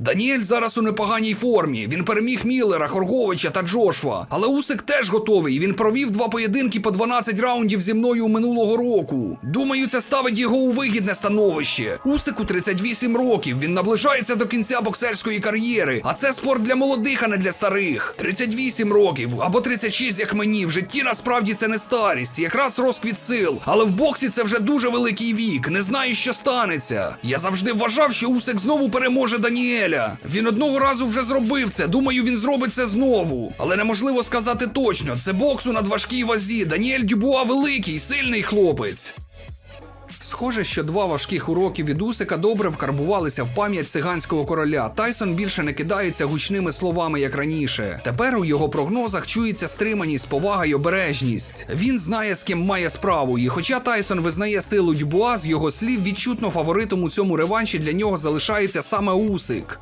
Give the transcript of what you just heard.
Даніель зараз у непоганій формі. Він переміг Міллера, Хорговича та Джошва. Але Усик теж готовий. Він провів два поєдинки по 12 раундів зі мною минулого року. Думаю, це ставить його у вигідне становище. Усику 38 років. Він наближається до кінця боксерської кар'єри. А це спорт для молодих, а не для старих. 38 років або 36, як мені. В житті насправді це не старість, якраз розквіт сил. Але в боксі це вже дуже великий вік. Не знаю, що станеться. Я завжди вважав, що Усик знову переможе Даніеля. Він одного разу вже зробив це. Думаю, він зробить це знову. Але неможливо сказати точно. Це боксу на надважкій вазі. Даніель Дюбуа великий, сильний хлопець. Схоже, що два важких уроки від Усика добре вкарбувалися в пам'ять циганського короля. Тайсон більше не кидається гучними словами, як раніше. Тепер у його прогнозах чується стриманість, повага й обережність. Він знає, з ким має справу, і хоча Тайсон визнає силу Дюбуа, з його слів відчутно фаворитом у цьому реванші для нього залишається саме Усик.